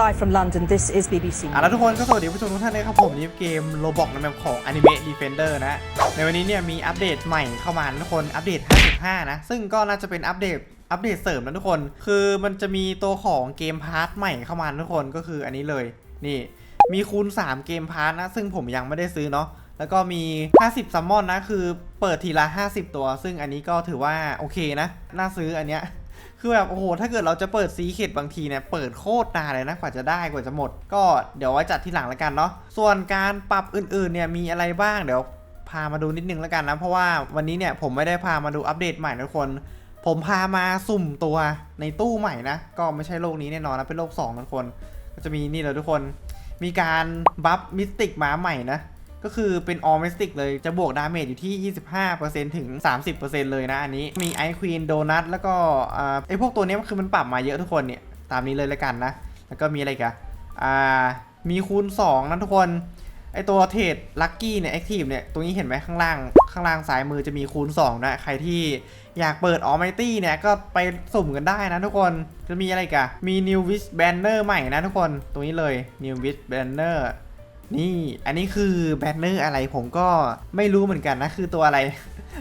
Live from London, this is BBC อะแล้วทุกคนก็สวัสดีผู้ชมทุกท่านนะครับผมนี่เกมโลบอกในแบบของ Anime Defender นะ ในวันนี้เนี่ยมีอัปเดตใหม่เข้ามาทุกคนอัปเดต 55 นะ ซึ่งก็น่าจะเป็นอัปเดตอัปเดตเสริมนะทุกคน คือมันจะมีตัวของเกมพาร์ทใหม่เข้ามาทุกคนก็คืออันนี้เลยนี่มีคูณ 3 เกมพาร์ทนะ ซึ่งผมยังไม่ได้ซื้อเนาะแล้วก็มี 50ซัมมอนนะคือเปิดทีละ 50 ตัว ซึ่งอันนี้ก็ถือว่าโอเคนะน่าซื้ออันเนี้ย คือแบบโอ้โหถ้าเกิดเราจะเปิดซีเค็ดบางทีเนี่ยเปิดโคตรนานเลยนะกว่าจะได้กว่าจะหมด ก็เดี๋ยวไว้จัดที่หลังแล้วกันเนาะส่วนการปรับอื่นๆเนี่ยมีอะไรบ้างเดี๋ยวพามาดูนิดนึงแล้วกันนะ เพราะว่าวันนี้เนี่ยผมไม่ได้พามาดูอัปเดตใหม่นะทุกคน ผมพามาสุ่มตัวในตู้ใหม่นะ ก็ไม่ใช่โลกนี้แน่นอนนะเป็นโลก2นะทุกคน ก็จะมีนี่เลยทุกคน มีการบัฟมิสติกมาใหม่นะ ก็คือเป็นออ m มิสติกเลยจะบวกดาเมจอยู่ที่ 25%ถึง 30%เลยนะอันนี้มีไอควีนโดนัทแล้วก็ไอพวกตัวนี้คือมันปรับมาเยอะทุกคนเนี่ย ตามนี้เลยละกันนะ แล้วก็มีอะไรกันอ่ามีคูณ 2 นะทุกคนไอตัวเทรดลัคกี้เนี่ยแอคทีฟเนี่ย ตรงนี้เห็นไหมข้างล่าง ข้างล่างซ้ายมือจะมีคูณ 2 นะ ใครที่อยากเปิดออ m มตี้เนี่ย ก็ไปสุ่มกันได้นะทุกคน จะมีอะไรกันมี New Wish Banner ใหม่นะทุกคน ตรงนี้เลย New Wish Banner นี่อันนี้คือแบนเนอร์อะไรผมก็ไม่รู้เหมือนกันนะ คือตัวอะไร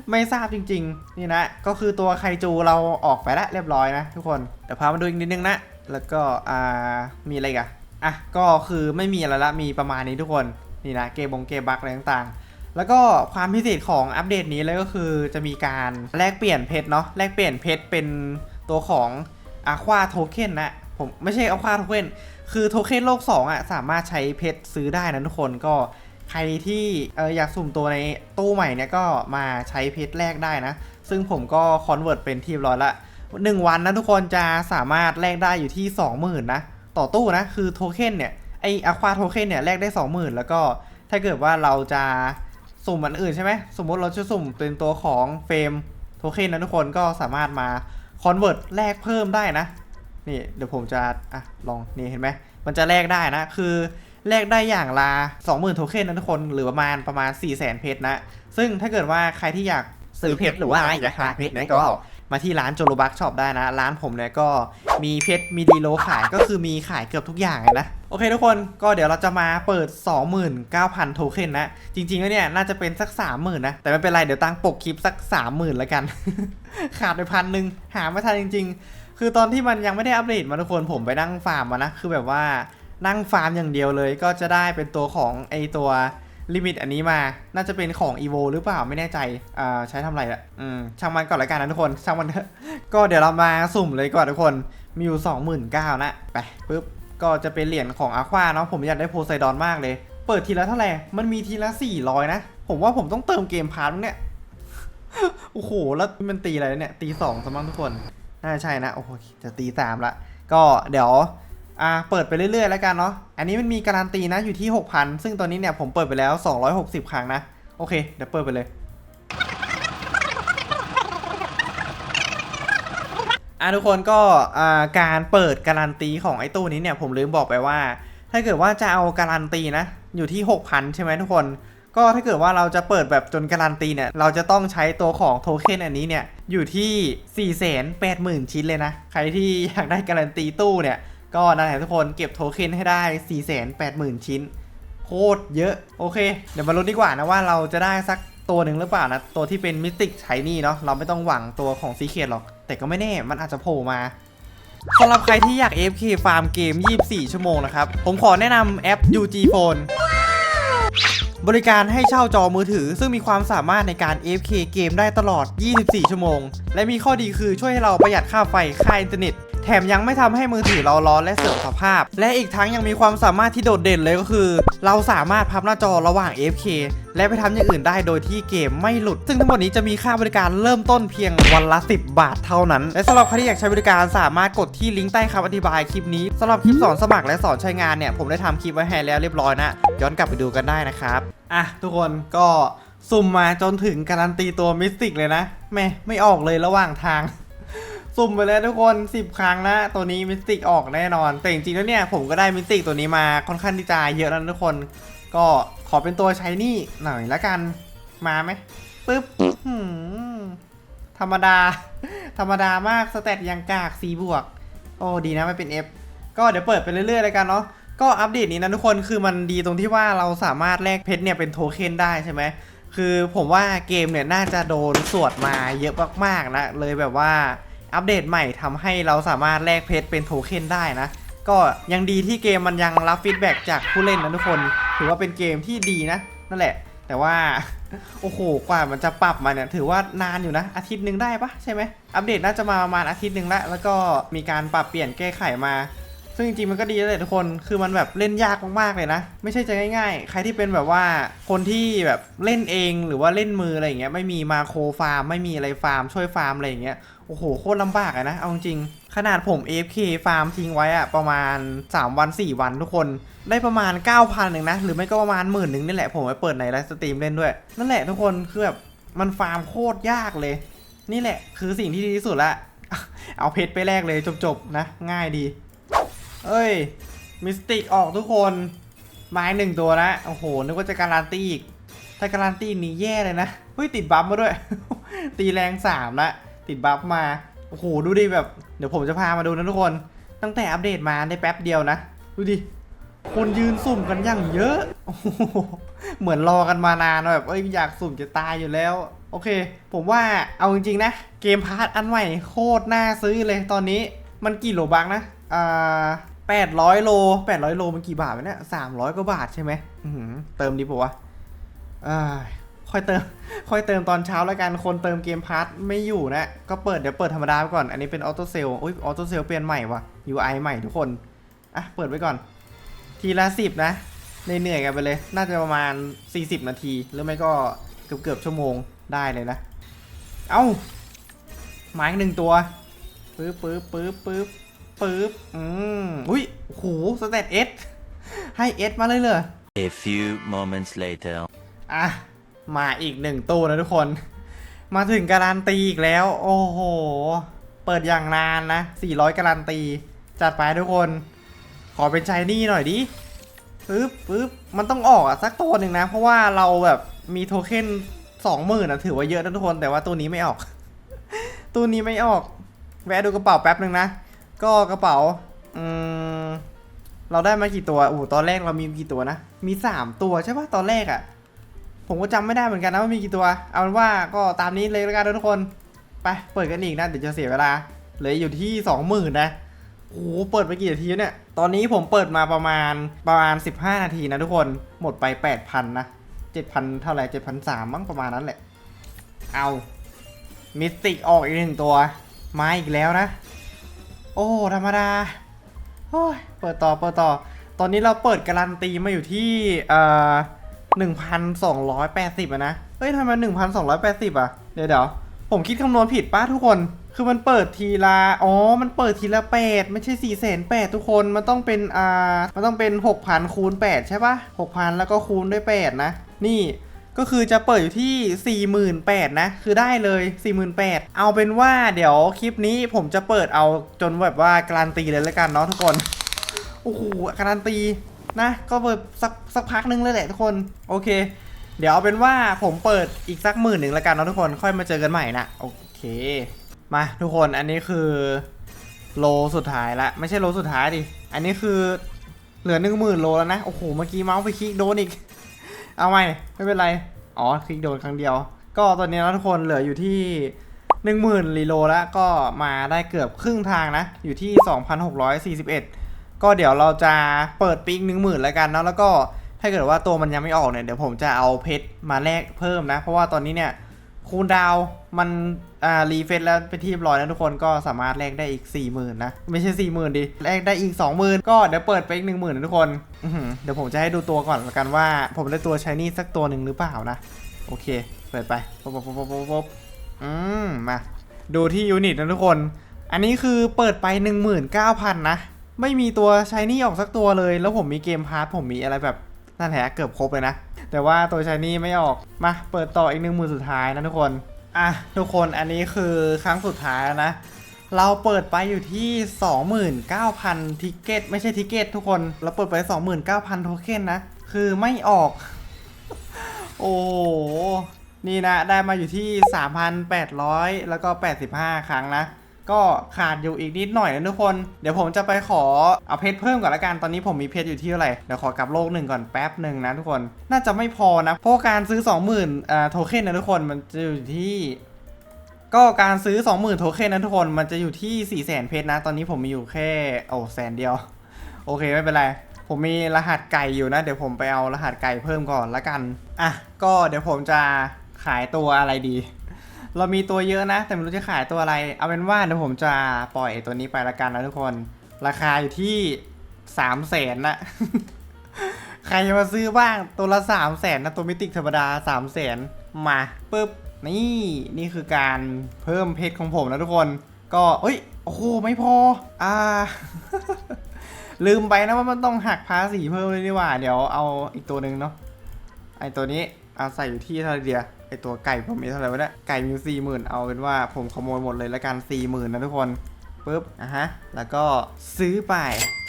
ไม่ทราบจริง ๆ นี่นะ ก็คือตัวไคจูเราออกไปแล้วเรียบร้อยนะทุกคนเดี๋ยวพามาดูอีกนิดนึงนะ แล้วก็อ่ามีอะไรกันอะก็คือไม่มีอะไรละมีประมาณนี้ทุกคนนี่นะเกมบงเกมบักอะไรต่างๆ แล้วก็ความพิเศษของอัปเดตนี้เลยก็คือจะมีการแลกเปลี่ยนเพชรเนาะแลกเปลี่ยนเพชรเป็นตัวของ Aqua Token นนะผมไม่ใช่ Aqua Token คื คือโทเค็นโลก2อะสามารถใช้เพชรซื้อได้นะทุกคนก็ใครที่เอออยากสุ่มตัวในตู้ใหม่เนี่ยก็มาใช้เพชรแลกได้นะ ซึ่งผมก็คอนเวิร์ตเป็นที่ร้อยละ1วันนะทุกคนจะสามารถแลกได้อยู่ที่ 20,000นะต่อตู้นะคือโทเค็นเนี่ยไออะควาโทเค็นเนี่ยแลกได้ 20,000 แล้วก็ถ้าเกิดว่าเราจะสุ่มอันอื่นใช่ไหมสมมุติเราจะสุ่มเป็นตัวของเฟรมโทเค็นนะทุกคนก็สามารถมาคอนเวิร์ตแลกเพิ่มได้นะ นี่เดี๋ยวผมจะอะลองนี่เห็นไหมมันจะแลกได้นะคือแลกได้อย่างละ20,000โทเค็นนะทุกคนหรือประมาณประมาณ 4 0 0 0 0 0เพชรนะ ซึ่งถ้าเกิดว่าใครที่อยากซื้อเพชรหรือว่าอยากหาเพชรเนี่ยก็มาที่ร้านโจโลบักช็อปได้นะ ร้านผมเนี่ยก็มีเพชรมีดีโลขายก็คือมีขายเกือบทุกอย่างเลยนะ โอเคทุกคนก็เดี๋ยวเราจะมาเปิด 29,000 โทเค็นนะ จริงๆแล้วเนี่ยน่าจะเป็นสัก 30,000 นะ แต่ไม่เป็นไร เดี๋ยวตั้งปกคลิปสัก 30,000 แล้วกัน ขาดไปพันหนึ่งหาไม่ทันจริง ๆ คือตอนที่มันยังไม่ได้อัปเดตมาทุกคนผมไปนั่งฟาร์มมานะ คือแบบว่านั่งฟาร์มอย่างเดียวเลย ก็จะได้เป็นตัวของไอตัวลิมิตอันนี้มา น่าจะเป็นของ EVO หรือเปล่าไม่แน่ใจอ่าใช้ทำอะไรอะอืมช่างมันก่อนละกันนะทุกคน ช่างมันเถอะก็เดี๋ยวเรามาสุ่มเลยก่อนทุกคน มีอยู่ 29,000นะไปปุ๊บ ก็จะเป็นเหรียญของอาควาเนาะ ผมอยากได้โพไซดอนมากเลย เปิดทีละเท่าไหร่ มันมีทีละ 400 นะ ผมว่าผมต้องเติมเกมพาร์ทเนี่ย โอ้โห แล้วมันตีอะไรเนี่ย ตีสองสมั้งทุกคน น่าใช่นะโอ้โหจะตีสามละก็เดี๋ยวอ่าเปิดไปเรื่อยๆแล้วกันเนาะอันนี้มันมีการันตีนะอยู่ที่ 6,000 ซึ่งตอนนี้เนี่ยผมเปิดไปแล้ว 260 ครั้งนะ โอเค เดี๋ยวเปิดไปเลยอะทุกคนก็อ่าการเปิดการันตีของไอ้ตู้นี้เนี่ยผมลืมบอกไปว่า ถ้าเกิดว่าจะเอาการันตีนะ อยู่ที่ 6,000 ใช่ไหมทุกคน ก็ถ้าเกิดว่าเราจะเปิดแบบจนการันตีเนี่ย เราจะต้องใช้ตัวของโทเค็นอันนี้เนี่ยอยู่ที่480,000ชิ้นเลยนะ ใครที่อยากได้การันตีตู้เนี่ย ก็นั่นแหละทุกคนเก็บโทเค็นให้ได้480,000ชิ้น โคตรเยอะ โอเค เดี๋ยวมาลุ้นดีกว่านะว่าเราจะได้สักตัวหนึ่งหรือเปล่านะ ตัวที่เป็นมิติกใช้นี่เนาะเราไม่ต้องหวังตัวของซีเคทหรอก แต่ก็ไม่แน่มันอาจจะโผล่มาสำหรับใครที่อยาก AFK ฟาร์มเกม 24 ชั่วโมงนะครับ ผมขอแนะนำแอป UG Phone บริการให้เช่าจอมือถือ ซึ่งมีความสามารถในการ AFK เกมได้ตลอด 24 ชั่วโมง และมีข้อดีคือช่วยให้เราประหยัดค่าไฟ ค่าอินเทอร์เน็ต แถมยังไม่ทำให้มือถือเราร้อนและเสื่อมสภาพ และอีกทั้งยังมีความสามารถที่โดดเด่นเลยก็คือ เราสามารถพับหน้าจอระหว่าง AFK และไปทำอย่างอื่นได้โดยที่เกมไม่หลุด ซึ่งทั้งหมดนี้จะมีค่าบริการเริ่มต้นเพียงวันละ 10 บาทเท่านั้น และสำหรับใครที่อยากใช้บริการสามารถกดที่ลิงก์ใต้คำอธิบายคลิปนี้สำหรับคลิปสอนสมัครและสอนใช้งานเนี่ยผมได้ทำคลิปไว้ให้แล้วเรียบร้อยนะ ย้อนกลับไปดูกันได้นะครับอะทุกคนก็สุ่มมาจนถึงการันตีตัวมิสติกเลยนะแม่ไม่ออกเลยระหว่างทาง สุ่มไปเลยทุกคน 10 ครั้งนะ ตัวนี้มิสติกออกแน่นอน แต่จริงๆแล้วเนี่ยผมก็ได้มิสติกตัวนี้มาค่อนข้างที่จะเยอะแล้วนะทุกคน ก็ขอเป็นตัวใช้นี่หน่อยละกัน มาไหมปึ๊บหืมธรรมดา ธรรมดามากสเตตยังกาก C บวก โอ้ดีนะไม่เป็น F ก็เดี๋ยวเปิดไปเรื่อยๆเลยกันเนาะก็อัปเดตนี้นะทุกคนคือมันดีตรงที่ว่าเราสามารถแลกเพชรเนี่ยเป็นโทเค็นได้ใช่ไหมคือผมว่าเกมเนี่ยน่าจะโดนสวดมาเยอะมากๆนะเลยแบบว่า อัปเดตใหม่ทำให้เราสามารถแลกเพชรเป็นโทเค็นได้นะ ก็ยังดีที่เกมมันยังรับฟีดแบ็กจากผู้เล่นนะทุกคน ถือว่าเป็นเกมที่ดีนะ นั่นแหละ แต่ว่า โอ้โห กว่ามันจะปรับมาเนี่ย ถือว่านานอยู่นะ อาทิตย์หนึ่งได้ปะใช่ไหม อัปเดตน่าจะมาประมาณอาทิตย์หนึ่งแล้ว แล้วก็มีการปรับเปลี่ยนแก้ไขมาซึ่งจริงๆมันก็ดีเลยทุกคน คือมันแบบเล่นยากมากๆเลยนะ ไม่ใช่จะง่ายๆ ใครที่เป็นแบบว่าคนที่แบบเล่นเองหรือว่าเล่นมืออะไรอย่างเงี้ย ไม่มีมาโครฟาร์ม ไม่มีอะไรฟาร์มช่วยฟาร์มอะไรอย่างเงี้ย อ้โหโคตรลำบากอะนะ เอาจริง ขนาดผม AFK ฟาร์มทิ้งไว้อะประมาณ 3 วัน 4 วันทุกคน ได้ประมาณ 9,000หนึ่งนะ หรือไม่ก็ประมาณหมื่นหนึ่งนี่แหละ ผมไปเปิดในไลฟ์สตรีมเล่นด้วย นั่นแหละทุกคน คือแบบมันฟาร์มโคตรยากเลย นี่แหละ คือสิ่งที่ดีที่สุดละ เอาเพชรไปแลกเลยจบๆนะ ง่ายดี เอ้ย มิสติกออกทุกคน ไม้หนึ่งตัวนะ โอ้โห นึกว่าจะการันตีอีกถ้าการันตีนี้แย่เลยนะ เฮ้ยติดบัฟมาด้วย ตีแรงสามละ ติดบัฟมา โอ้โห ดูดิแบบ เดี๋ยวผมจะพามาดูนะทุกคน ตั้งแต่อัปเดตมาได้แป๊บเดียวนะ ดูดิ คนยืนสุ่มกันอย่างเยอะโอ้โหเหมือนรอกันมานานแบบ เอ้ยอยากสุ่มจะตายอยู่แล้ว โอเค ผมว่าเอาจริงๆนะ เกมพาร์ทอันใหม่โคตรน่าซื้อเลยตอนนี้มันกี่โลบักนะ อ่าแปดร้อยโลแปดร้อยโลมันกี่บาทวะเนี่ยสามร้อยกว่าบาทใช่ไหมอื้อหือเติมดีปะวะอ่า ค่อยเติมค่อยเติมตอนเช้าแล้วกันคนเติมเกมพาร์ทไม่อยู่นะ ก็เปิดเดี๋ยวเปิดธรรมดาไปก่อน อันนี้เป็นออโต้เซลอุ้ยออโต้เซลเปลี่ยนใหม่ว่ะ UI ใหม่ทุกคน อะ เปิดไว้ก่อน ทีละสิบนะเหนื่อยๆกันไปเลย น่าจะประมาณ 40 นาที หรือไม่ก็เกือบเกือบๆชั่วโมงได้เลยนะ เอ้าไม้หนึ่งตัวปึ๊บปึ๊บปึ๊บปึ๊บปึ๊บอืมอุ้ยโอ้โหสเตตเอสให้เอสมาเลยเลย A few moments later. อะ มาอีกหนึ่งตู้นะทุกคน มาถึงการันตีอีกแล้ว โอ้โห เปิดอย่างนานนะ 400 การันตี จัดไปทุกคน ขอเป็นชายนี่หน่อยดิปึ๊บปึ๊บมันต้องออกอะสักตัวหนึ่งนะ เพราะว่าเราแบบมีโทเค็นสองหมื่นอะถือว่าเยอะนะทุกคนแต่ว่าตัวนี้ไม่ออก ตัวนี้ไม่ออก แวะดูกระเป๋าแป๊บหนึ่งนะ ก็กระเป๋าอืมเราได้มากี่ตัวโอ้ตอนแรกเรามีกี่ตัวนะ มีสามตัวใช่ปะตอนแรกอะ ผมก็จำไม่ได้เหมือนกันนะว่ามีกี่ตัว เอาเป็นว่าก็ตามนี้เลยแล้วกันทุกคน ไปเปิดกันอีกนะเดี๋ยวจะเสียเวลาเหลืออยู่ที่สองหมื่นนะโอ้เปิดไปกี่นาทีแล้วเนี่ย ตอนนี้ผมเปิดมาประมาณประมาณ 15 นาทีนะทุกคน หมดไป 8,000 นะ 7,000 เท่าไหร่7,300มั้งประมาณนั้นแหละ เอามิสติกออกอีกหนึ่งตัว มาอีกแล้วนะ โอ้ธรรมดาโอ้ยเปิดต่อเปิดต่อ ตอนนี้เราเปิดการันตีมาอยู่ที่เอ่อ 1,280อะนะ เฮ้ยทำไม1,280อะเดี๋ยวเดี๋ยวผมคิดคำนวณผิดป้าทุกคน คือมันเปิดทีละ อ๋อ มันเปิดทีละแปดไม่ใช่4 8 0 0 0ทุกคน มันต้องเป็น อ่า มันต้องเป็น6,000คูณ8ใช่ปะ6,000แล้วก็คูณด้วย8นะ นี่ก็คือจะเปิดอยู่ที่ 48,000นะ คือได้เลย 48,000เอาเป็นว่าเดี๋ยวคลิปนี้ผมจะเปิดเอาจนแบบว่าการันตีเลยแล้วกันเนาะทุกคน โอ้โหการันตี นะ ก็เปิดสักสักพักนึงเลยแหละทุกคน โอเค เดี๋ยวเอาเป็นว่าผมเปิดอีกสักหมื่นหนึ่งแล้วกันเนาะทุกคน ค่อยมาเจอกันใหม่นะ โอเค มาทุกคน อันนี้คือโลสุดท้ายละ ไม่ใช่โลสุดท้ายดิ อันนี้คือเหลือหนึ่งหมื่นโลแล้วนะ โอ้โห เมื่อกี้เมาส์ไปคลิกโดนอีก เอาใหม่ไม่เป็นไร อ๋อ คลิกโดนครั้งเดียว ก็ตอนนี้นะทุกคนเหลืออยู่ที่หนึ่งหมื่นรีโลแล้วก็มาได้เกือบครึ่งทางนะ อยู่ที่2,641ก็เดี๋ ก็เดี๋ยวเราจะเปิดปีกหนึ่งหมื่นแล้วกันเนาะแล้วก็ถ้าเกิดว่าตัวมันยังไม่ออกเนี่ยเดี๋ยวผมจะเอาเพชรมาแลกเพิ่มนะ เพราะว่าตอนนี้เนี่ยคูณดาวมันอ่ารีเฟซแล้วเป็นที่ร้อยแล้วทุกคนก็สามารถแลกได้อีก 40,000นะ ไม่ใช่ 40,000ดิแลกได้อีก 20,000 ก็เดี๋ยวเปิดไปอีก 10,000นะทุกคนเดี๋ยวผมจะให้ดูตัวก่อนละกันว่า ผมได้ตัวชายนี่สักตัวหนึ่งหรือเปล่านะ โอเค เปิดไปปุ๊บปุ๊บปุ๊บปุ๊บปุ๊บอืมมา ดูที่ยูนิตนะทุกคน อันนี้คือเปิดไป 19,000 นะ ไม่มีตัวชายนี่ออกสักตัวเลย แล้วผมมีเกมพาร์ทผมมีอะไรแบบนั่นแหละเกือบครบเลยนะ แต่ว่าตัวชายนี่ไม่ออกมาเปิดต่ออีกหนึ่งมือสุดท้ายนะทุกคนอะทุกคนอันนี้คือครั้งสุดท้ายแล้วนะ เราเปิดไปอยู่ที่ 29,000 ทิกเก็ตไม่ใช่ทิกเก็ตทุกคน เราเปิดไป 29,000 โทเค็นนะ คือไม่ออก โอ้นี่นะ ได้มาอยู่ที่ 3,800 แล้วก็ 85 ครั้งนะ ก็ขาดอยู่อีกนิดหน่อยนะทุกคน เดี๋ยวผมจะไปขอเอาเพชรเพิ่มก่อนละกัน ตอนนี้ผมมีเพชรอยู่ที่เท่าไหร่ เดี๋ยวขอกลับโลกหนึ่งก่อนแป๊บหนึ่งนะทุกคน น่าจะไม่พอนะ เพราะการซื้อ 20,000อ่าโทเค็นนะทุกคน มันจะอยู่ที่ก็การซื้อ 20,000 โทเค็นนะทุกคน มันจะอยู่ที่ 400,000 เพชรนะ ตอนนี้ผมมีอยู่แค่ โอ้แสนเดียว โอเคไม่เป็นไร ผมมีรหัสไก่อยู่นะ เดี๋ยวผมไปเอารหัสไก่เพิ่มก่อนละกัน อะ ก็เดี๋ยวผมจะขายตัวอะไรดี เรามีตัวเยอะนะ แต่ไม่รู้จะขายตัวอะไร เอาเป็นว่าเดี๋ยวผมจะปล่อยตัวนี้ไปละกันนะทุกคน ราคาอยู่ที่สามแสนนะใครจะมาซื้อบ้างตัวละสามแสนนะตัวมิติธรรมดาสามแสนมาปุ๊บนี่นี่คือการเพิ่มเพชรของผมนะทุกคน ก็เอ้ยโอ้โหไม่พออ่าลืมไปนะว่ามันต้องหักภาษีเพิ่มเลยนี่ว่า เดี๋ยวเอาอีกตัวหนึ่งเนาะไอตัวนี้เอาใส่อยู่ที่เท่าไหร่เดียว ไอตัวไก่ผมมีเท่าไหร่วะเนี่ยไก่มีสี่หมื่นเอาเป็นว่าผมขโมยหมดเลยละกันสี่หมื่นนะทุกคนปุ๊บอะฮะแล้วก็ซื้อไป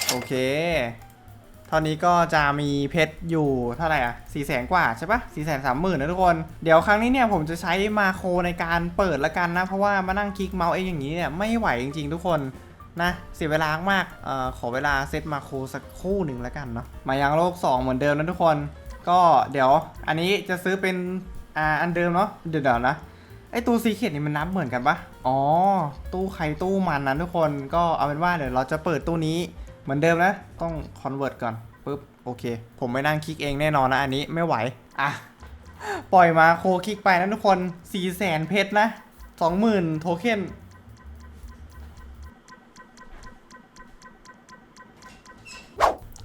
โอเคตอนนี้ก็จะมีเพชรอยู่เท่าไหร่อะสี่แสนกว่าใช่ปะสี่แสนสามหมื่นนะทุกคน เดี๋ยวครั้งนี้เนี่ยผมจะใช้มาโครในการเปิดละกันนะ เพราะว่ามานั่งคลิกเมาส์เองอย่างนี้เนี่ยไม่ไหวจริงๆทุกคนนะเสียเวลามากเอ่อขอเวลาเซตมาโครสักคู่หนึ่งละกันเนาะมายังโลก 2 เหมือนเดิมนะทุกคน ก็เดี๋ยวอันนี้จะซื้อเป็น อ่าอันเดิมเนาะเดี๋ยวๆนะไอตู้ซีเคดนี่มันนับเหมือนกันปะอ๋อ ตู้ใครตู้มันนะทุกคนก็เอาเป็นว่าเดี๋ยวเราจะเปิดตู้นี้เหมือนเดิมนะ ต้องคอนเวิร์ตก่อนปุ๊บโอเค ผมไม่นั่งคลิกเองแน่นอนนะอันนี้ไม่ไหว อะ ปล่อยมาโคคลิกไปนะทุกคน4 0 0แสนเพชรนะ20,000โทเค็น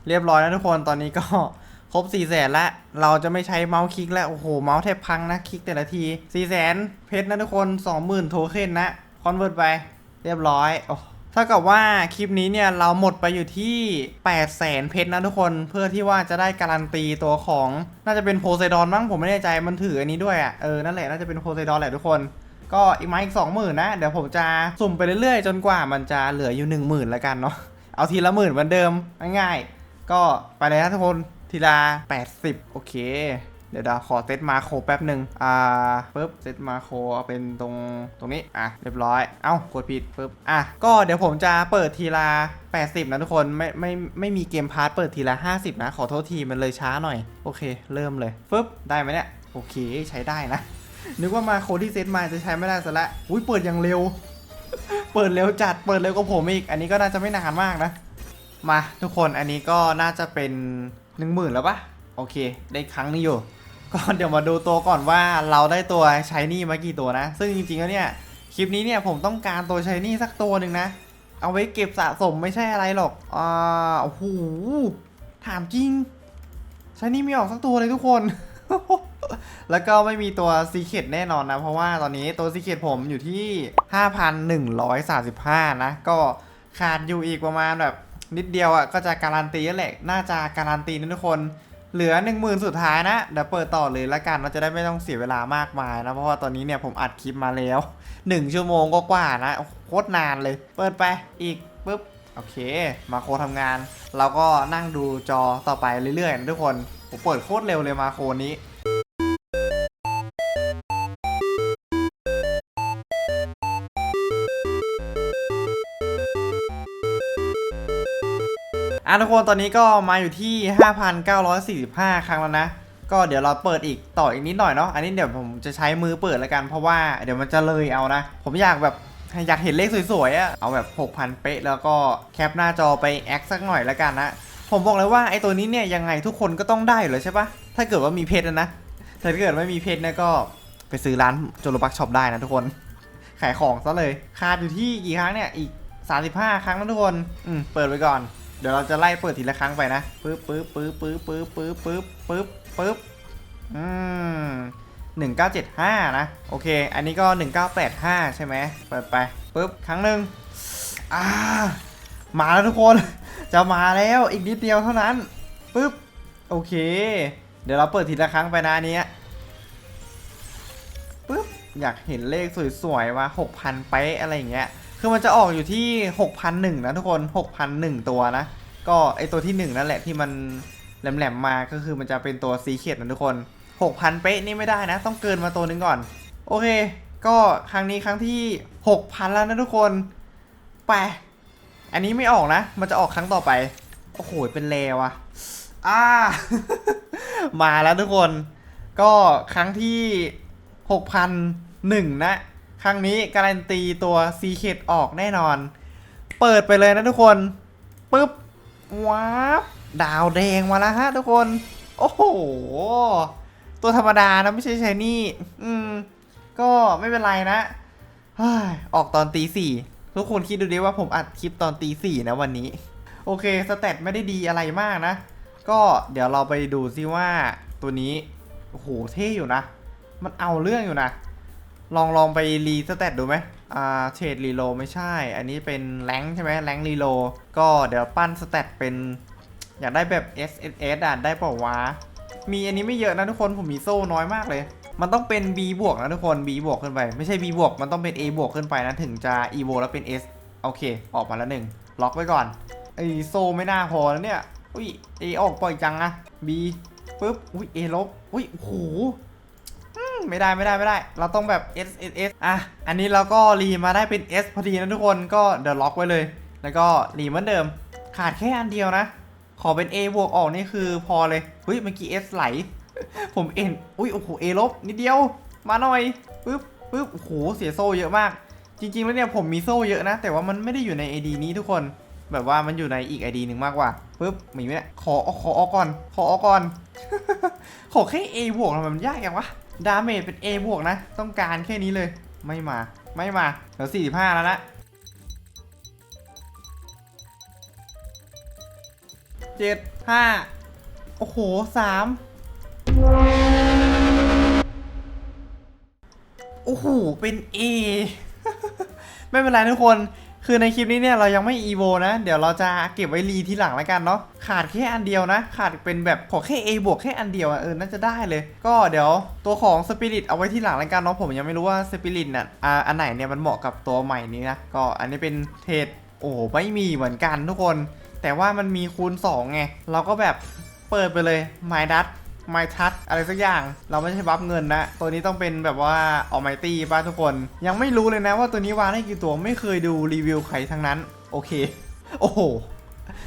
เรียบร้อยแล้วทุกคนตอนนี้ก็ ครบ4 0 0แสนละ เราจะไม่ใช้เมาส์คลิกแล้ว โอ้โห เมาส์แทบพังนะ คลิกแต่ละที4 0 0แสนเพชรนะทุกคน 20,000 โทเค็นนะ คอนเวิร์ตไป เรียบร้อยโอ้ถ้ากับว่าคลิปนี้เนี่ยเราหมดไปอยู่ที่ 8 0 0แสนเพชรนะทุกคนเพื่อที่ว่าจะได้การันตีตัวของ น่าจะเป็นโพไซดอนมั้งผมไม่แน่ใจมันถืออันนี้ด้วยอะเออนั่นแหละน่าจะเป็นโพไซดอนแหละทุกคนก็อีกไม้อีกสองหมื่นนะ เดี๋ยวผมจะสุ่มไปเรื่อยๆ จนกว่ามันจะเหลืออยู่1 0,000แล้วกันเนาะเอาทีละหมื่นเหมือนเดิมง่ายๆก็ไปเลยนะทุกคน ทีละ80 โอเค เดี๋ยวเดาขอเซตมาโครแป๊บหนึ่งอ่าปุ๊บเซตมาโครเอาเป็นตรงตรงนี้ อะ เรียบร้อย เอ้ากดผิดปุ๊บ อะ ก็เดี๋ยวผมจะเปิดทีละ80 นะทุกคนไม่ไม่ไม่มีเกมพาร์ทเปิดทีละ 50 นะ ขอโทษทีมันเลยช้าหน่อย โอเค เริ่มเลยปุ๊บ ได้ไหมเนี่ย โอเคใช้ได้นะ นึกว่ามาโคที่เซตมาจะใช้ไม่ได้ซะละอุ้ยเปิดอย่างเร็ว เปิดเร็วจัดเปิดเร็วกว่าผมอีก อันนี้ก็น่าจะไม่นานมากนะ มาทุกคนอันนี้ก็น่าจะเป็น 1 0,000แล้วปะโอเค ได้ครั้งนี้อยู่ก็เดี๋ยวมาดูตัวก่อนว่าเราได้ตัวชายนี่มากี่ตัวนะ ซึ่งจริงๆแล้วเนี่ยคลิปนี้เนี่ยผมต้องการตัวชายนี่สักตัวหนึ่งนะ เอาไว้เก็บสะสมไม่ใช่อะไรหรอกอ่าโอ้โหถามจริงชายนี่ม่ออกสักตัวเลยทุกคน แล้วก็ไม่มีตัวซีเค t แน่นอนนะ เพราะว่าตอนนี้ตัวซีเค t ผมอยู่ที่ 5,135 นะ ก็ขาดอยู่อีกประมาณแบบ นิดเดียวอะก็จะการันตีแล้วแหละน่าจะการันตีนะทุกคนเหลือ 10,000 สุดท้ายนะ เดี๋ยวเปิดต่อเลยละกันเราจะได้ไม่ต้องเสียเวลามากมายนะ เพราะว่าตอนนี้เนี่ยผมอัดคลิปมาแล้ว 1 ชั่วโมงก็กว่าๆนะ โคตรนานเลย เปิดไปอีกปุ๊บ โอเค มาโคทำงาน เราก็นั่งดูจอต่อไปเรื่อยๆนะทุกคน ผมเปิดโคตรเร็วเลยมาโคนี้ อะทุกคนตอนนี้ก็มาอยู่ที่ 5,945 ครั้งแล้วนะ ก็เดี๋ยวเราเปิดอีกต่ออีกนิดหน่อยเนาะอันนี้เดี๋ยวผมจะใช้มือเปิดแล้วกันเพราะว่าเดี๋ยวมันจะเลยเอานะ ผมอยากแบบอยากเห็นเลขสวยๆอะเอาแบบ 6,000 เป๊ะ แล้วก็แคปหน้าจอไปแอคสักหน่อยแล้วกันนะ ผมบอกเลยว่าไอ้ตัวนี้เนี่ยยังไงทุกคนก็ต้องได้อยู่แล้วใช่ปะถ้าเกิดว่ามีเพชรนะถ้าเกิดไม่มีเพชรเนี่ยก็ไปซื้อร้านโจโลบักช็อปได้นะทุกคน ขายของซะเลยขาดอยู่ที่กี่ครั้งเนี่ยอีก 35 ครั้งนะทุกคน อืม เปิดไว้ก่อน เดี๋ยวเราจะไล่เปิดทีละครั้งไปนะปึ๊บปึ๊บปึ๊บปึ๊บปึ๊บปึ๊บปึ๊บปึ๊บปึ๊บอืมหนึ่งเก้าเจ็ดห้านะ โอเค อันนี้ก็หนึ่งเก้าแปดห้าใช่ไหมเปิดไปปึ๊บครั้งหนึ่งอ่ามาแล้วทุกคน จะมาแล้วอีกนิดเดียวเท่านั้นปึ๊บโอเค เดี๋ยวเราเปิดทีละครั้งไปนะอันเนี้ยปึ๊บอยากเห็นเลขสวยๆว่า6,000เป๊ะอะไรอย่างเงี้ย คือมันจะออกอยู่ที่ 6,001นะทุกคน 6,001 ตัวนะ ก็ไอตัวที่ 1 นั่นแหละที่มันแหลมๆมาก็คือมันจะเป็นตัวซีเคดนะทุกคน 6,000 เป๊ะนี่ไม่ได้นะ ต้องเกินมาตัวหนึงก่อน โอเค ก็ครั้งนี้ครั้งที่ 6,000 แล้วนะทุกคนไปอันนี้ไม่ออกนะ มันจะออกครั้งต่อไป โอ้โห เป็นเลวอะอ่า มาแล้วทุกคน ก็ครั้งที่ 6,001นะ ครั้งนี้การันตีตัวซีเคดออกแน่นอน เปิดไปเลยนะทุกคนปึ๊บว้าบดาวแดงมาแล้วฮะทุกคน โอ้โห ตัวธรรมดานะไม่ใช่ชายนี่อืม ก็ไม่เป็นไรนะออกตอนตีสี่ทุกคนคิดดูดิว่าผมอัดคลิปตอนตีสี่นะวันนี้ โอเคสเตตไม่ได้ดีอะไรมากนะ ก็เดี๋ยวเราไปดูซิว่าตัวนี้ โอ้โหเท่อยู่นะ มันเอาเรื่องอยู่นะ ลองลองไปรีสเตตดูไหมอ่าเทรดรีโลไม่ใช่ อันนี้เป็นแรงใช่ไหมแรงรีโลก็เดี๋ยวปั้นสเตตเป็น อยากได้แบบ S S S อะได้เปล่าวะ มีอันนี้ไม่เยอะนะทุกคนผมมีโซ่น้อยมากเลย มันต้องเป็น B บวกนะทุกคน B บวกขึ้นไป ไม่ใช่ B บวกมันต้องเป็น A บวกขึ้นไปนะถึงจะ EVO แล้วเป็น S โอเค ออกมาแล้วหนึ่งล็อกไว้ก่อนไอโซไม่น่าพอแล้วเนี่ย อุ้ย A ออกปล่อยจังอะ B ปึ๊บ อุ้ย A ลบ อุ้ยโอ้โห ไม่ได้ไม่ได้ไม่ได้ เราต้องแบบ S S S อะ อันนี้เราก็รีมาได้เป็น S พอดีนะทุกคนก็เดี๋ยวล็อกไว้เลย แล้วก็รีเหมือนเดิม ขาดแค่อันเดียวนะ ขอเป็น A บวกออกนี่คือพอเลยเฮ้ยเมื่อกี้ S ไหล ผมเอ็นอุ้ยโอ้โห A ลบนิดเดียว มาหน่อยปึ๊บปึ๊บโอ้โหเสียโซ่เยอะมาก จริง ๆ แล้วเนี่ยผมมีโซ่เยอะนะ แต่ว่ามันไม่ได้อยู่ใน ID นี้ทุกคนแบบว่ามันอยู่ในอีก ID หนึ่งมากกว่าปึ๊บมีไหมเนี่ยขอขอออกก่อน ขอออกก่อน ขอแค่ A บวกทำไมมันยากอย่างวะ ดาเมจเป็น A บวกนะ ต้องการแค่นี้เลย ไม่มา ไม่มาเดี๋ยว45 แล้วนะเจ็ดห้าโอ้โหสามโอ้โห เป็น A ไม่เป็นไรทุกคน คือในคลิปนี้เนี่ยเรายังไม่ EVO นะ เดี๋ยวเราจะเก็บไว้รีที่หลังแล้วกันเนาะขาดแค่อันเดียวนะ ขาดเป็นแบบขอแค่ A บวกแค่อันเดียวเออน่าจะได้เลย ก็เดี๋ยวตัวของสปิริตเอาไว้ที่หลังแล้วกันเนาะผมยังไม่รู้ว่าสปิริตน่ะอ่าอันไหนเนี่ยมันเหมาะกับตัวใหม่นี้นะก็อันนี้เป็นเทรดโอ้ไม่มีเหมือนกันทุกคน แต่ว่ามันมีคูณ2ไงเราก็แบบเปิดไปเลยไมดัต ไมทั t อะไรสักอย่าง เราไม่ใช่บัฟเงินนะ ตัวนี้ต้องเป็นแบบว่าออ m มตี้ป่ะทุกคน ยังไม่รู้เลยนะว่าตัวนี้วางได้กี่ตัวไม่เคยดูรีวิวใครทั้งนั้น โอเค โอ้โห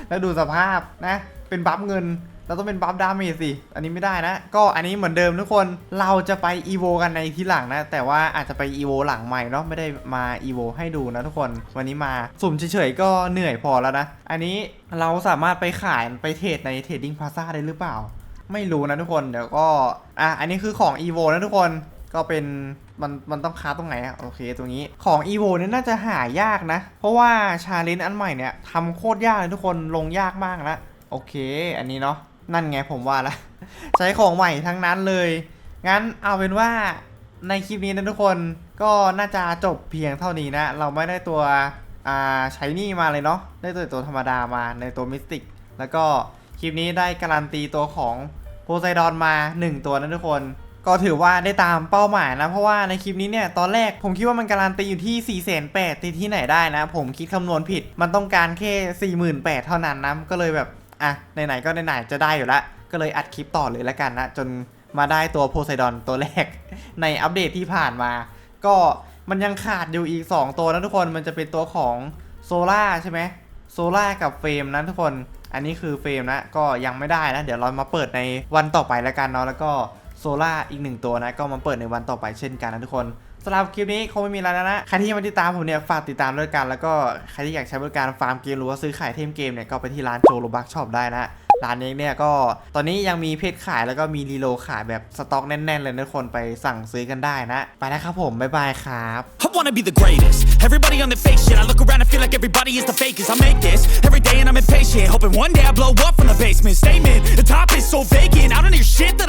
แล้วดูสภาพนะ เป็นบัฟเงินเราต้องเป็นบัฟดาเมจสิ อันนี้ไม่ได้นะ ก็อันนี้เหมือนเดิมทุกคน เราจะไปอีโวกันในทีหลังนะ แต่ว่าอาจจะไปอีโวหลังใหม่เนาะ ไม่ได้มาอีโวให้ดูนะทุกคน วันนี้มาสุ่มเฉยๆก็เหนื่อยพอแล้วนะ อันนี้เราสามารถไปขายไปเทรดในเทรดดิ้งพาซ่าได้หรือเปล่า ไม่รู้นะทุกคนเดี๋ยวก็อะอันนี้คือของ EVO นะทุกคนก็เป็นมันมันต้องค้าตรงไหนอะโอเคตรงนี้ของ EVO เนี่ยน่าจะหายากนะ เพราะว่าชาเลนจ์อันใหม่เนี่ยทำโคตรยากเลยทุกคนลงยากมากนะโอเค อันนี้เนาะนั่นไงผมว่าละใช้ของใหม่ทั้งนั้นเลย งั้นเอาเป็นว่าในคลิปนี้นะทุกคนก็น่าจะจบเพียงเท่านี้นะ เราไม่ได้ตัวอ่าใช้นี่มาเลยเนาะได้ตัวตัวธรรมดามาในตัวมิสติกแล้วก็คลิปนี้ได้การันตีตัวของ ไซดอนมา 1 ตัวนะทุกคน ก็ถือว่าได้ตามเป้าหมายนะ เพราะว่าในคลิปนี้เนี่ย ตอนแรกผมคิดว่ามันการันตีอยู่ที่4 8 0 0 0ตีที่ไหนได้นะ ผมคิดคำนวณผิด มันต้องการแค่48,000เท่านั้นนะ ก็เลยแบบ อะ ไหนๆ ก็ไหนๆ จะได้อยู่ละ ก็เลยอัดคลิปต่อเลยละกันนะ จนมาได้ตัวโพไซดอนตัวแรก ในอัปเดตที่ผ่านมา ก็มันยังขาดอยู่อีก 2 ตัวนะทุกคน มันจะเป็นตัวของโซล่าใช่ไหมโซล่ากับเฟรมนะทุกคน อันนี้คือเฟรมนะก็ยังไม่ได้นะ เดี๋ยวเรามาเปิดในวันต่อไปแล้วกันเนาะแล้วก็โซล่าอีกหนึ่งตัวนะก็มาเปิดในวันต่อไปเช่นกันนะทุกคน สำหรับคลิปนี้คงไม่มีแล้วนะ ใครที่ยังไม่ติดตามผมเนี่ยฝากติดตามด้วยกัน แล้วก็ใครที่อยากใช้บริการฟาร์มเกมหรือว่าซื้อขายเทมเกมเนี่ยก็ไปที่ร้านโจโรบักช็อปได้นะร้านนี้เนี่ยก็ตอนนี้ยังมีเพจขายแล้วก็มีรีโลขายแบบสต็อกแน่นๆเลยทุกคนไปสั่งซื้อกันได้นะ ไปแล้วครับผม บ๊ายบายครับ I wanna be the greatest. Everybody on the fake shit. I look around and feel like everybody is the fakest. I make this every day and I'm impatient. Hoping one day I blow up from the basement. Statement, the top is so vacant. I don't hear shit that I